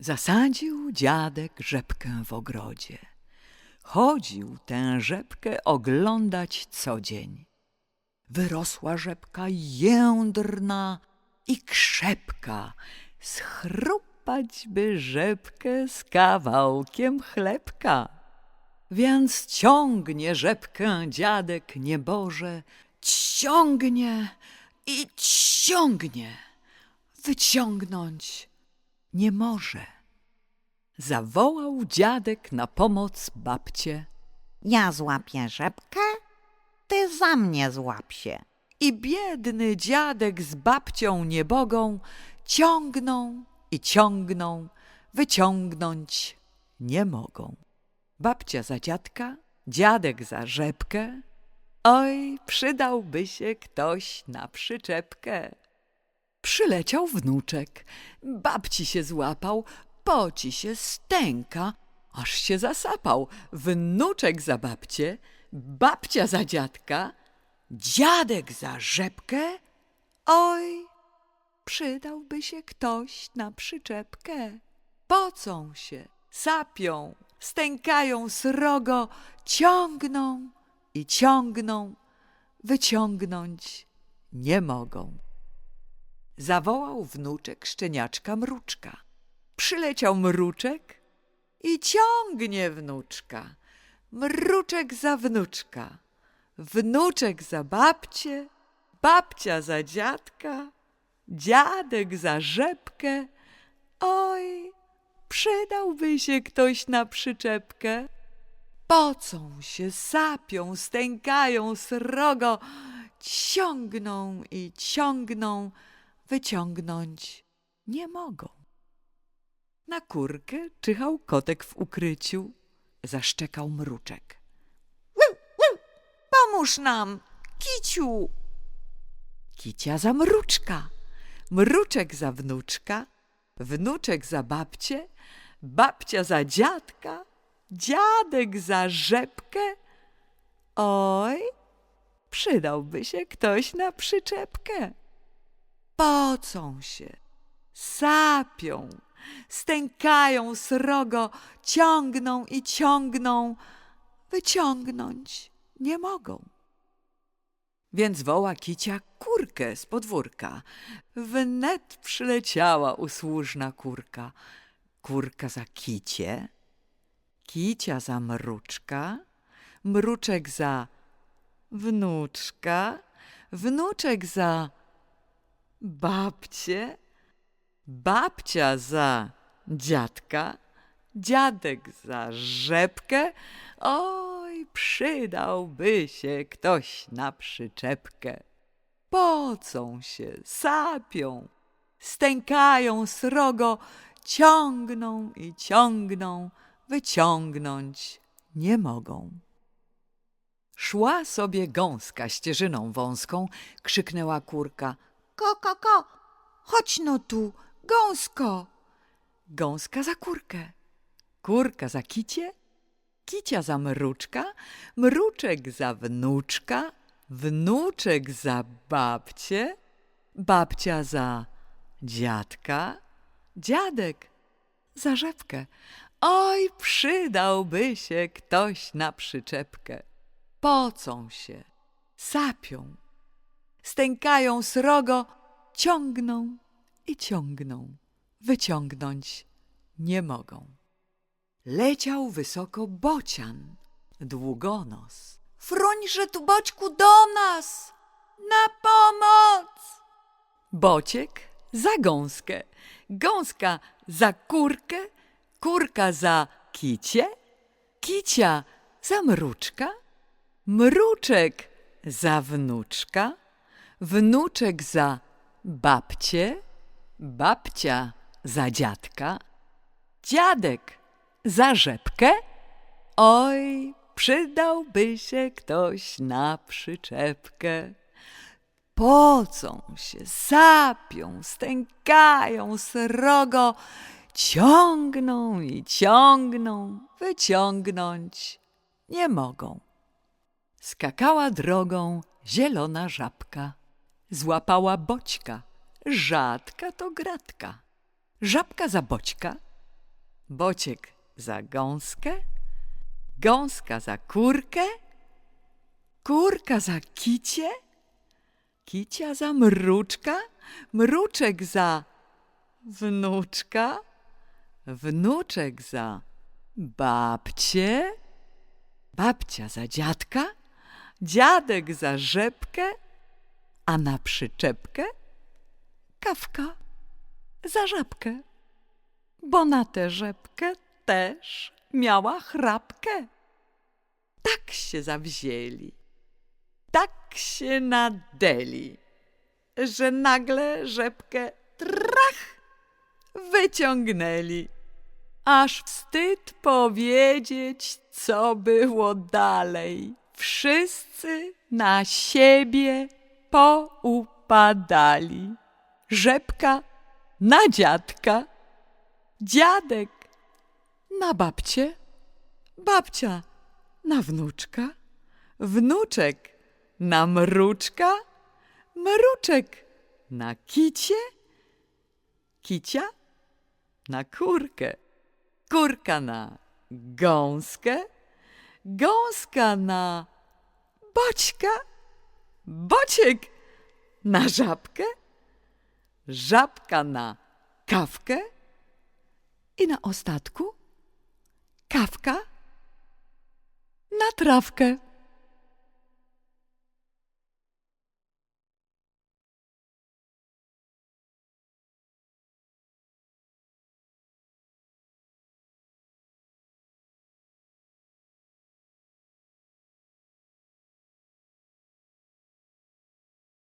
Zasadził dziadek rzepkę w ogrodzie. Chodził tę rzepkę oglądać co dzień. Wyrosła rzepka jędrna i krzepka, schrupać by rzepkę z kawałkiem chlebka. Więc ciągnie rzepkę dziadek nieboże, ciągnie i ciągnie, wyciągnąć nie może. Zawołał dziadek na pomoc babcię Ja złapię rzepkę, ty za mnie złap się. i biedny dziadek z babcią niebogą ciągną i ciągną, wyciągnąć nie mogą. Babcia za dziadka, dziadek za rzepkę, oj, przydałby się ktoś na przyczepkę. Przyleciał wnuczek, babci się złapał, poci się stęka, aż się zasapał. Wnuczek za babcię, babcia za dziadka, dziadek za rzepkę, oj, przydałby się ktoś na przyczepkę. Pocą się, sapią, stękają srogo, ciągną i ciągną, wyciągnąć nie mogą. Zawołał wnuczek szczeniaczka mruczka. Przyleciał mruczek i ciągnie wnuczka. Mruczek za wnuczka, wnuczek za babcię, babcia za dziadka, dziadek za rzepkę. Oj, przydałby się ktoś na przyczepkę. Pocą się, sapią, stękają srogo, ciągną i ciągną, wyciągnąć nie mogą. Na kurkę czyhał kotek w ukryciu, zaszczekał mruczek. Pomóż nam, kiciu! Kicia za mruczka, mruczek za wnuczka, wnuczek za babcię, babcia za dziadka, dziadek za rzepkę. Oj, przydałby się ktoś na przyczepkę. Pocą się, sapią, stękają srogo, ciągną i ciągną, wyciągnąć nie mogą. Więc woła kicia kurkę z podwórka. Wnet przyleciała usłużna kurka. Kurka za kicie, kicia za mruczka, mruczek za wnuczka, wnuczek za babcię, babcia za dziadka, dziadek za rzepkę. Oj, przydałby się ktoś na przyczepkę. Pocą się, sapią, stękają srogo, ciągną i ciągną, wyciągnąć nie mogą. Szła sobie gąska ścieżyną wąską, krzyknęła kurka – Ko, ko, ko, chodź no tu, gąsko. Gąska za kurkę, kurka za kicie, kicia za mruczka, mruczek za wnuczka, wnuczek za babcię, babcia za dziadka, dziadek za rzepkę. Oj, przydałby się ktoś na przyczepkę. Pocą się, sapią, stękają srogo, ciągną i ciągną, wyciągnąć nie mogą. Leciał wysoko bocian, długonos. Frońże tu, boćku, do nas! Na pomoc! Bociek za gąskę, gąska za kurkę, kurka za kicie, kicia za mruczka, mruczek za wnuczka, wnuczek za babcię, babcia za dziadka, dziadek za rzepkę. Oj, przydałby się ktoś na przyczepkę. Pocą się, sapią, stękają srogo, ciągną i ciągną, wyciągnąć nie mogą. Skakała drogą zielona żabka. Złapała boćka, rzadka to gratka. Żabka za boćka, bociek za gąskę, gąska za kurkę, kurka za kicie, kicia za mruczka, mruczek za wnuczka, wnuczek za babcię, babcia za dziadka, dziadek za rzepkę, a na przyczepkę kawka za żabkę, bo na tę rzepkę też miała chrapkę. Tak się zawzięli, tak się nadeli, że nagle rzepkę trach wyciągnęli. Aż wstyd powiedzieć, co było dalej. Wszyscy na siebie poupadali. Rzepka na dziadka, dziadek na babcię, babcia na wnuczka, wnuczek na mruczka, mruczek na kicie, kicia na kurkę, kurka na gąskę, gąska na boćka, bociek! Na żabkę, żabka na kawkę? I na ostatku? Kawka? Na trawkę.